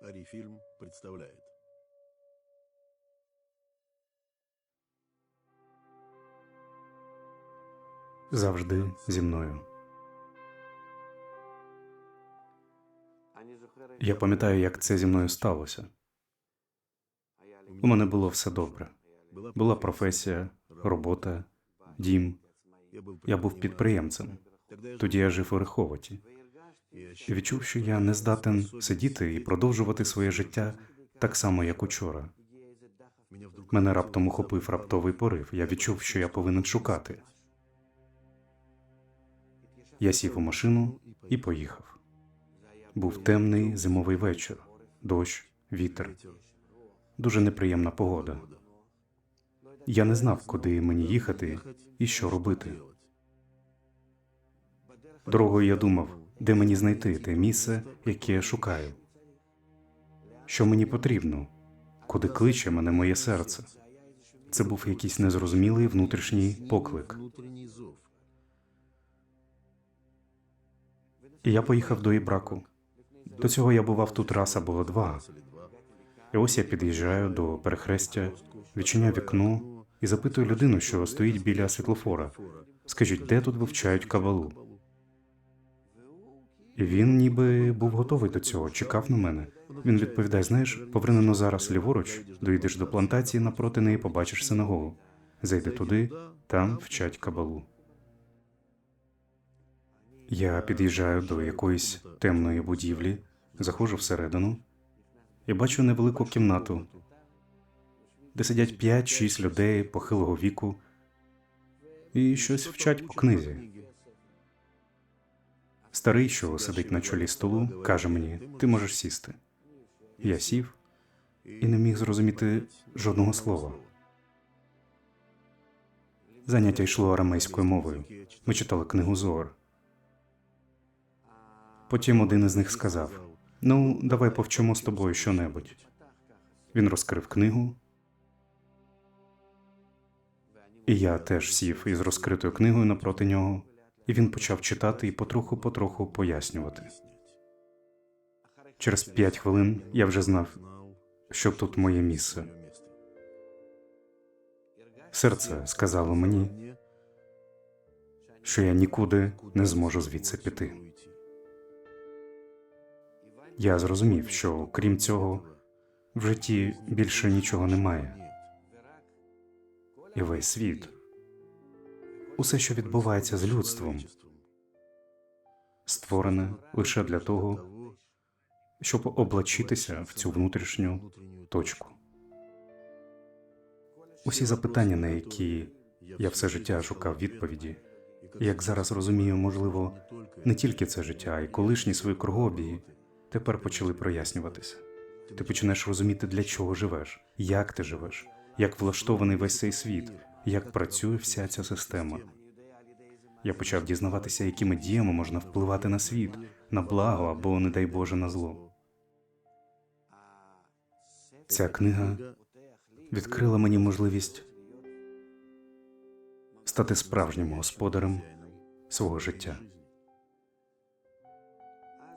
Арифильм представляет. завжди зі мною. Я пам'ятаю, як це зі мною сталося. У мене було все добре. Була професія, робота, дім. Я був підприємцем. Тоді я жив у Риховаті. Відчув, що я не здатен сидіти і продовжувати своє життя так само, як учора. Мене раптом ухопив раптовий порив. Я відчув, що я повинен шукати. Я сів у машину і поїхав. Був темний зимовий вечір, дощ, вітер, дуже неприємна погода. Я не знав, куди мені їхати і що робити. Дорогою я думав, де мені знайти те місце, яке я шукаю. Що мені потрібно, куди кличе мене моє серце. Це був якийсь незрозумілий внутрішній поклик. І я поїхав до Ібраку. До цього я бував тут раз або два. І ось я під'їжджаю до перехрестя, відчиняю вікно і запитую людину, що стоїть біля світлофора. Скажіть, де тут вивчають кабалу? Він ніби був готовий до цього, чекав на мене. Він відповідає: знаєш, повернено зараз ліворуч, доїдеш до плантації напроти неї, побачиш синагогу. Зайди туди, там вчать кабалу. Я під'їжджаю до якоїсь темної будівлі, заходжу всередину і бачу невелику кімнату, де сидять 5-6 людей похилого віку і щось вчать по книзі. Старий, що сидить на чолі столу, каже мені: ти можеш сісти. Я сів і не міг зрозуміти жодного слова. Заняття йшло арамейською мовою. Ми читали книгу Зор. Потім один із них сказав: Ну, давай повчимо з тобою щонебудь. Він розкрив книгу. І я теж сів із розкритою книгою напроти нього, і він почав читати і потроху-потроху пояснювати. Через п'ять хвилин я вже знав, що тут моє місце. Серце сказало мені, що я нікуди не зможу звідси піти. Я зрозумів, що крім цього, в житті більше нічого немає. І весь світ, усе, що відбувається з людством, створене лише для того, щоб облачитися в цю внутрішню точку. Усі запитання, на які я все життя шукав відповіді, як зараз розумію, можливо, не тільки це життя, а й колишні свої кругообіги тепер почали прояснюватися. Ти починаєш розуміти, для чого живеш, як ти живеш, як влаштований весь цей світ, як працює вся ця система. Я почав дізнаватися, якими діями можна впливати на світ, на благо або, не дай Боже, на зло. Ця книга відкрила мені можливість стати справжнім господарем свого життя.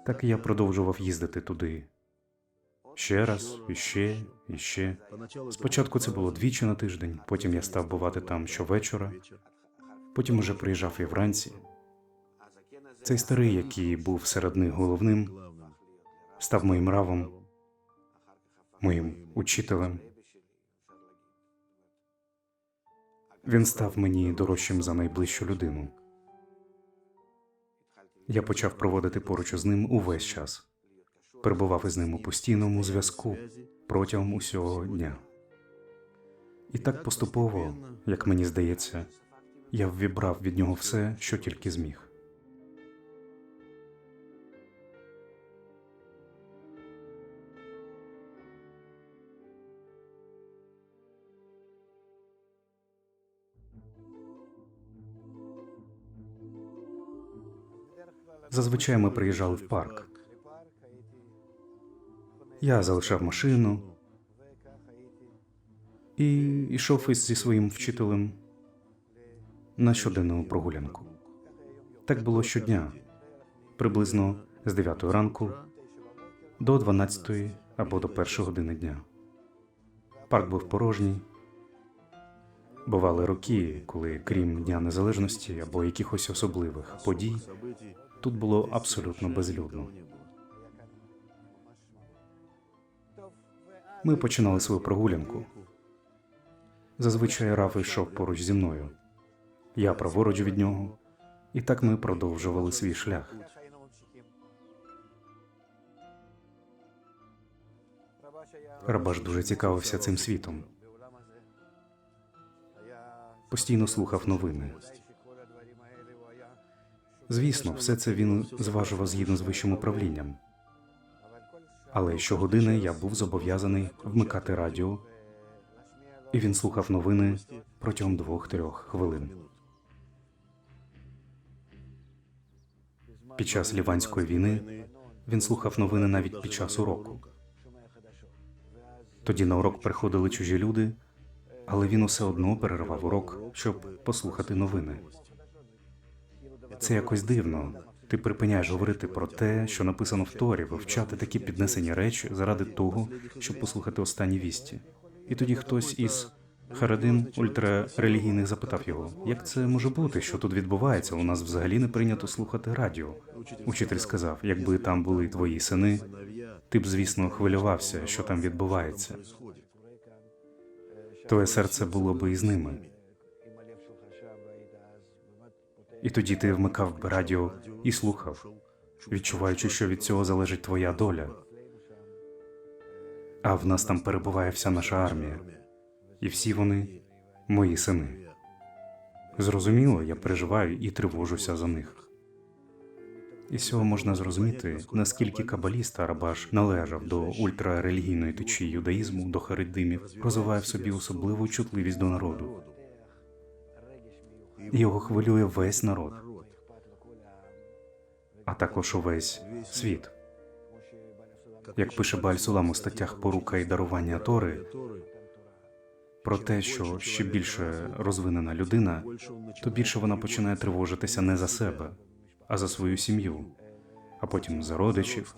Так я продовжував їздити туди ще раз, і ще, і ще. Спочатку це було двічі на тиждень, потім я став бувати там щовечора, потім уже приїжджав і вранці. Цей старий, який був серед них головним, став моїм равом, моїм учителем. Він став мені дорожчим за найближчу людину. Я почав проводити поруч із ним увесь час, перебував із ним у постійному зв'язку протягом усього дня. І так поступово, як мені здається, я ввібрав від нього все, що тільки зміг. Зазвичай ми приїжджали в парк. Я залишав машину і йшов із зі своїм вчителем на щоденну прогулянку. Так було щодня, приблизно з 9 ранку до 12 або до першої години дня. Парк був порожній. Бували роки, коли, крім Дня Незалежності або якихось особливих подій, тут було абсолютно безлюдно. Ми починали свою прогулянку. Зазвичай Раф йшов поруч зі мною. Я праворуч від нього, і так ми продовжували свій шлях. Рабаш дуже цікавився цим світом, постійно слухав новини. Звісно, все це він зважував згідно з вищим управлінням. Але щогодини я був зобов'язаний вмикати радіо, і він слухав новини протягом двох-трьох хвилин. Під час ліванської війни він слухав новини навіть під час уроку. Тоді на урок приходили чужі люди, але він усе одно переривав урок, щоб послухати новини. Це якось дивно. Ти припиняєш говорити про те, що написано в Торі, вивчати такі піднесені речі заради того, щоб послухати останні вісті. І тоді хтось із Харадим ультрарелігійних запитав його, як це може бути, що тут відбувається? У нас взагалі не прийнято слухати радіо. Учитель сказав: якби там були твої сини, ти б, звісно, хвилювався, що там відбувається. Твоє серце було би із ними. І тоді ти вмикав би радіо і слухав, відчуваючи, що від цього залежить твоя доля. А в нас там перебуває вся наша армія, і всі вони мої сини. Зрозуміло, я переживаю і тривожуся за них. І з цього можна зрозуміти, наскільки кабаліст Арабаш належав до ультрарелігійної течії юдаїзму, до харидимів, розвиває в собі особливу чутливість до народу. Його хвилює весь народ, а також увесь світ. Як пише Баль Сулам у статтях порука і дарування Тори, про те, що ще більше розвинена людина, то більше вона починає тривожитися не за себе, а за свою сім'ю, а потім за родичів,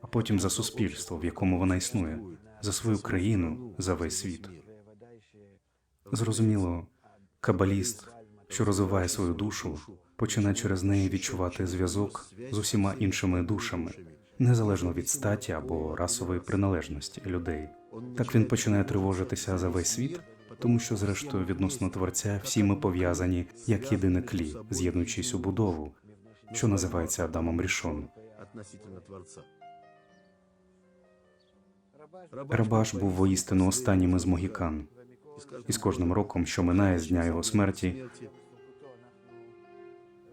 а потім за суспільство, в якому вона існує, за свою країну, за весь світ. Зрозуміло, кабаліст, що розвиває свою душу, починає через неї відчувати зв'язок з усіма іншими душами, незалежно від статі або расової приналежності людей. Так він починає тривожитися за весь світ, тому що, зрештою, відносно творця, всі ми пов'язані як єдине клі, з'єднуючись у будову, що називається Адамом Рішон. Рабаш був воістину останнім із могікан, і з кожним роком, що минає з дня його смерті,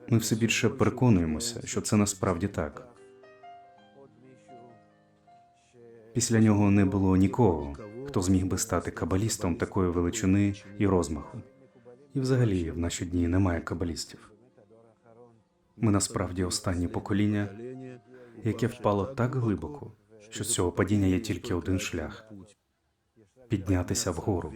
ми все більше переконуємося, що це насправді так. Після нього не було нікого, хто зміг би стати кабалістом такої величини і розмаху. І взагалі в наші дні немає кабалістів. Ми насправді останнє покоління, яке впало так глибоко, що з цього падіння є тільки один шлях піднятися вгору.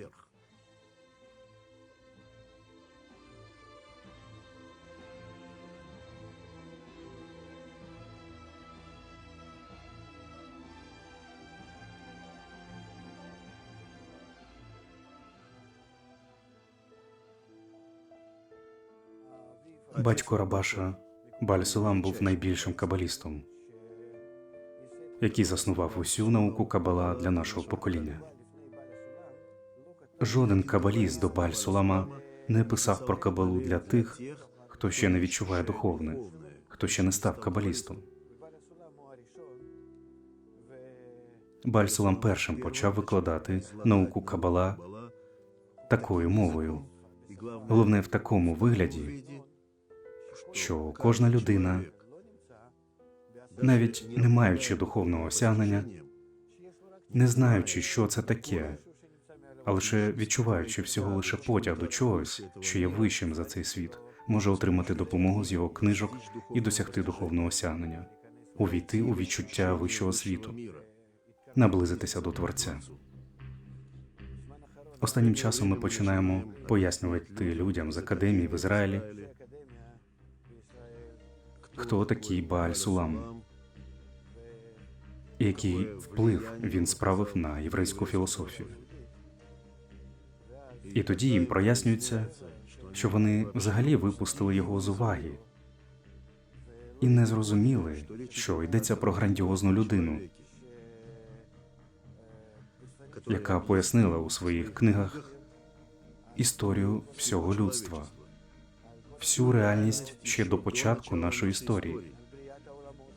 Батько Рабаша Баль-Сулам був найбільшим кабалістом, який заснував усю науку кабала для нашого покоління. Жоден кабаліст до Баль-Сулама не писав про кабалу для тих, хто ще не відчуває духовне, хто ще не став кабалістом. Баль-Сулам першим почав викладати науку кабала такою мовою. Головне в такому вигляді, що кожна людина, навіть не маючи духовного осягнення, не знаючи, що це таке, а лише відчуваючи всього лише потяг до чогось, що є вищим за цей світ, може отримати допомогу з його книжок і досягти духовного осягнення, увійти у відчуття вищого світу, наблизитися до Творця. Останнім часом ми починаємо пояснювати людям з академії в Ізраїлі, хто такий Бааль Сулам. який вплив він справив на єврейську філософію. І тоді їм прояснюється, що вони взагалі випустили його з уваги і не зрозуміли, що йдеться про грандіозну людину, яка пояснила у своїх книгах історію всього людства, всю реальність ще до початку нашої історії,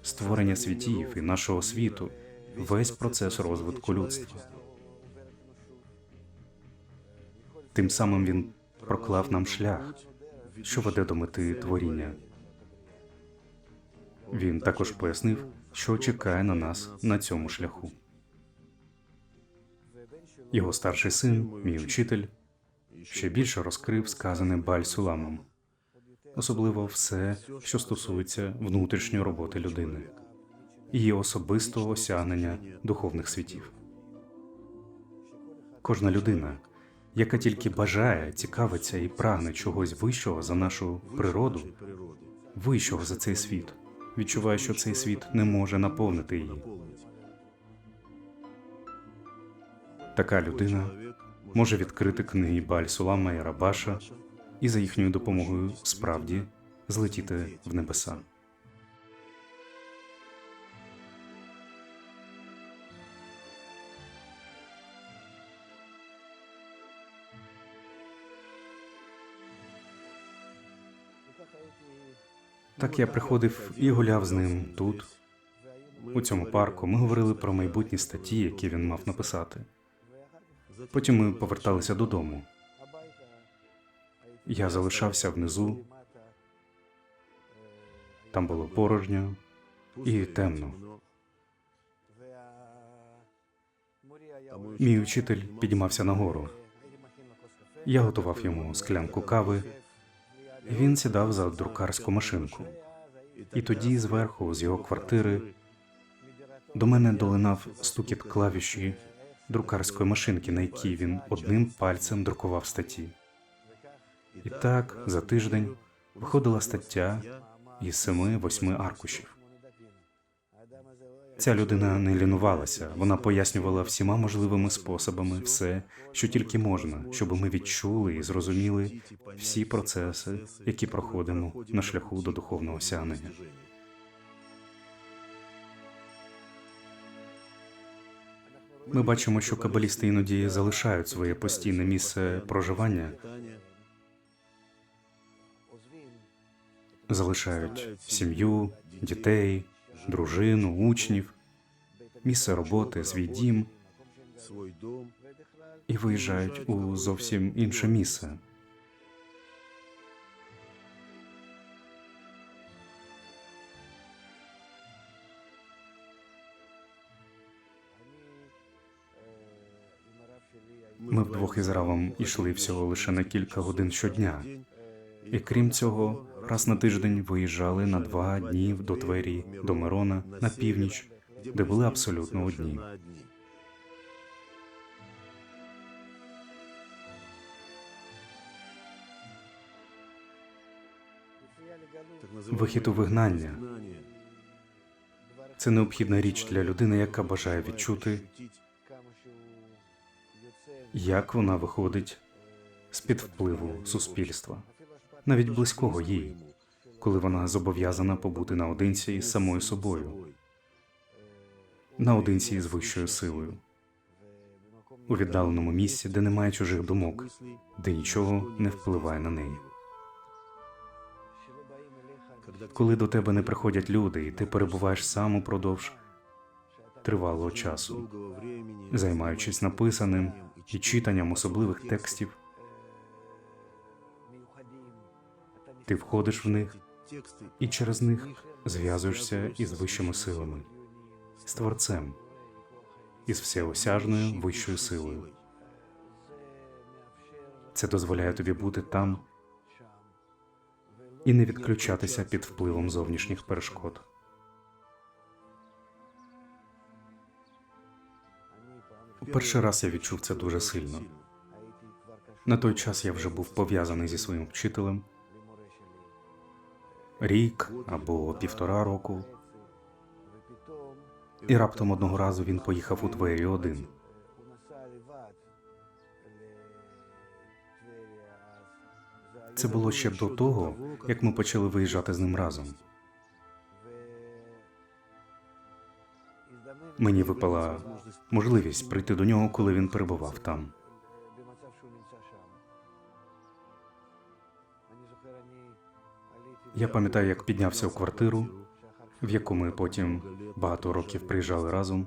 створення світів і нашого світу, весь процес розвитку людства. Тим самим він проклав нам шлях, що веде до мети творіння. Він також пояснив, що чекає на нас на цьому шляху. Його старший син, мій учитель, ще більше розкрив сказане Баль Суламом, особливо все, що стосується внутрішньої роботи людини, її особистого осягнення духовних світів. Кожна людина, яка тільки бажає, цікавиться і прагне чогось вищого за нашу природу, вищого за цей світ, відчуває, що цей світ не може наповнити її. Така людина може відкрити книги Баль Сулама і Рабаша і за їхньою допомогою справді злетіти в небеса. Так я приходив і гуляв з ним тут, у цьому парку. Ми говорили про майбутні статті, які він мав написати. Потім ми поверталися додому. Я залишався внизу, там було порожньо і темно. Мій учитель піднімався нагору. Я готував йому склянку кави. Він сідав за друкарську машинку. І тоді зверху, з його квартири, до мене долинав стукіт клавіші друкарської машинки, на якій він одним пальцем друкував статті. І так за тиждень виходила стаття із семи-восьми аркушів. Ця людина не лінувалася, вона пояснювала всіма можливими способами все, що тільки можна, щоб ми відчули і зрозуміли всі процеси, які проходимо на шляху до духовного осягнення. Ми бачимо, що кабалісти іноді залишають своє постійне місце проживання, залишають сім'ю, дітей, дружину, учнів, місце роботи, свій дім і виїжджають у зовсім інше місце. Ми вдвох із Равом йшли всього лише на кілька годин щодня, і крім цього, раз на тиждень виїжджали на два дні до Твері, до Мирона на північ, де були абсолютно одні. Вихід у вигнання це необхідна річ для людини, яка бажає відчути, як вона виходить з під впливу суспільства, навіть близького їй, коли вона зобов'язана побути наодинці із самою собою, наодинці із вищою силою, у віддаленому місці, де немає чужих думок, де нічого не впливає на неї. Коли до тебе не приходять люди, і ти перебуваєш сам упродовж тривалого часу, займаючись написаним і читанням особливих текстів, ти входиш в них і через них зв'язуєшся із вищими силами, з творцем, із всеосяжною вищою силою. Це дозволяє тобі бути там і не відключатися під впливом зовнішніх перешкод. Перший раз я відчув це дуже сильно. На той час я вже був пов'язаний зі своїм вчителем рік або півтора року, І раптом одного разу він поїхав у двері один. Це було ще до того, як ми почали виїжджати з ним разом. Мені випала можливість прийти до нього, коли він перебував там. Я пам'ятаю, як піднявся у квартиру, в яку ми потім багато років приїжджали разом.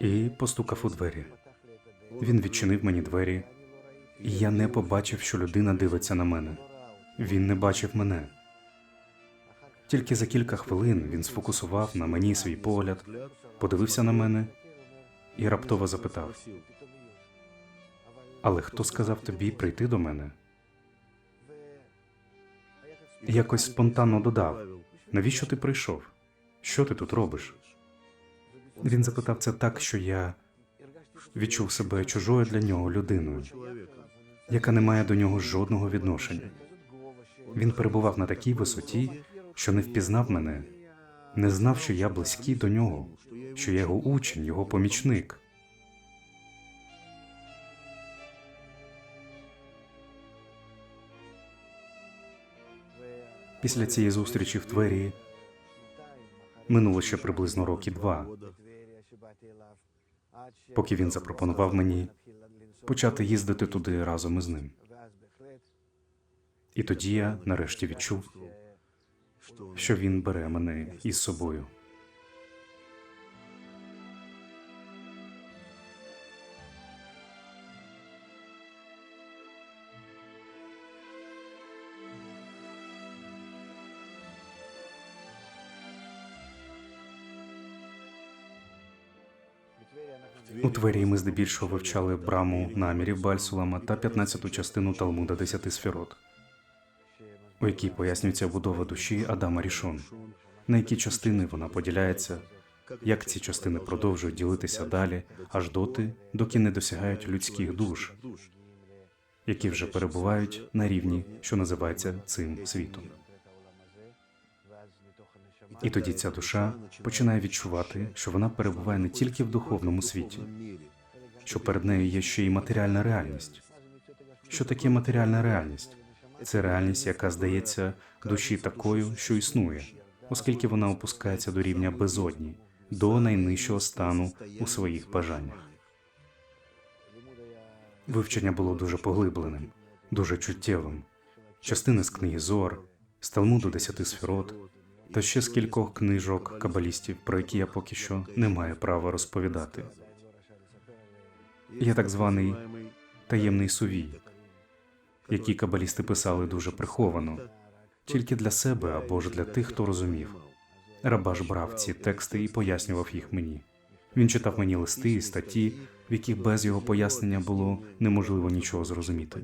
І постукав у двері. Він відчинив мені двері, і я не побачив, що людина дивиться на мене. Він не бачив мене. Тільки за кілька хвилин він сфокусував на мені свій погляд, подивився на мене і раптово запитав: Але хто сказав тобі прийти до мене? Якось спонтанно додав: Навіщо ти прийшов? Що ти тут робиш? Він запитав це так, що я відчув себе чужою для нього людиною, яка не має до нього жодного відношення. Він перебував на такій висоті, що не впізнав мене, не знав, що я близький до нього, що я його учень, його помічник. Після цієї зустрічі в Твері минуло ще приблизно роки два, поки він запропонував мені почати їздити туди разом із ним. І тоді я нарешті відчув, що він бере мене із собою. Твері ми здебільшого вивчали браму намірів Бальсулама та 15-ту частину Талмуда Десяти Сферот, у якій пояснюється будова душі Адама Рішон, на які частини вона поділяється, як ці частини продовжують ділитися далі, аж доти, доки не досягають людських душ, які вже перебувають на рівні, що називається цим світом. І тоді ця душа починає відчувати, що вона перебуває не тільки в духовному світі, що перед нею є ще й матеріальна реальність. Що таке матеріальна реальність? Це реальність, яка здається душі такою, що існує, оскільки вона опускається до рівня безодні, до найнижчого стану у своїх бажаннях. Вивчення було дуже поглибленим, дуже чуттєвим. Частини з книги Зор, з Талмуду Десяти Сферот та ще з кількох книжок кабалістів, про які я поки що не маю права розповідати. Є так званий таємний сувій, який кабалісти писали дуже приховано, тільки для себе або ж для тих, хто розумів. Рабаш брав ці тексти і пояснював їх мені. Він читав мені листи і статті, в яких без його пояснення було неможливо нічого зрозуміти,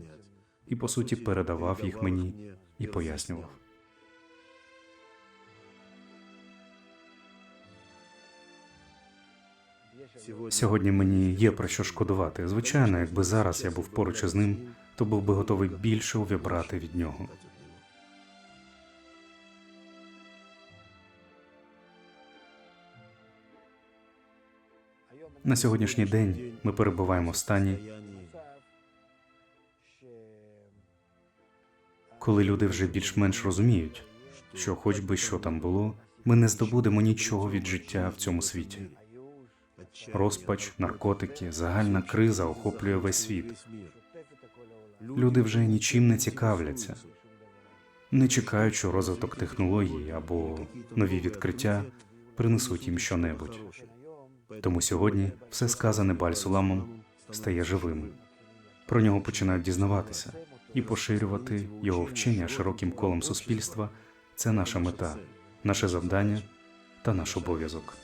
і по суті передавав їх мені і пояснював. Сьогодні мені є про що шкодувати. Звичайно, якби зараз я був поруч із ним, то був би готовий більше увібрати від нього. На сьогоднішній день ми перебуваємо в стані, коли люди вже більш-менш розуміють, що, хоч би що там було, ми не здобудемо нічого від життя в цьому світі. Розпач, наркотики, загальна криза охоплює весь світ. Люди вже нічим не цікавляться, не чекають, що розвиток технологій або нові відкриття принесуть їм щонебудь. Тому сьогодні все сказане Бальсуламом стає живим. Про нього починають дізнаватися і поширювати його вчення широким колом суспільства. Це наша мета, наше завдання та наш обов'язок.